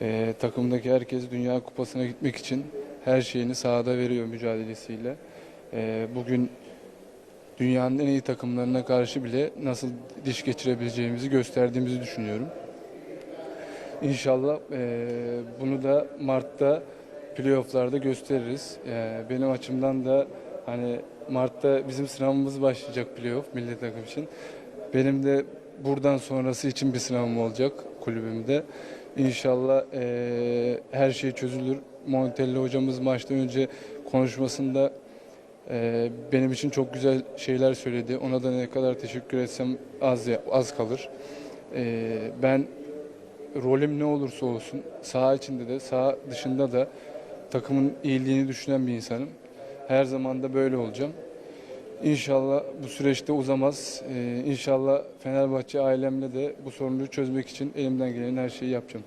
Ee, takımdaki herkes Dünya Kupası'na gitmek için her şeyini sahada veriyor mücadelesiyle. Ee, bugün dünyanın en iyi takımlarına karşı bile nasıl diş geçirebileceğimizi gösterdiğimizi düşünüyorum. İnşallah eee, bunu da Mart'ta playofflarda gösteririz. Eee, benim açımdan da hani Mart'ta bizim sınavımız başlayacak playoff milli takım için. Benim de buradan sonrası için bir sınavım olacak kulübümde. İnşallah eee, her şey çözülür. Montelli hocamız maçtan önce konuşmasında eee, benim için çok güzel şeyler söyledi. Ona da ne kadar teşekkür etsem az az kalır. Eee, ben rolüm ne olursa olsun saha içinde de saha dışında da takımın iyiliğini düşünen bir insanım. Her zaman da böyle olacağım. İnşallah bu süreçte uzamaz. Ee, inşallah Fenerbahçe ailemle de bu sorunu çözmek için elimden gelen her şeyi yapacağım.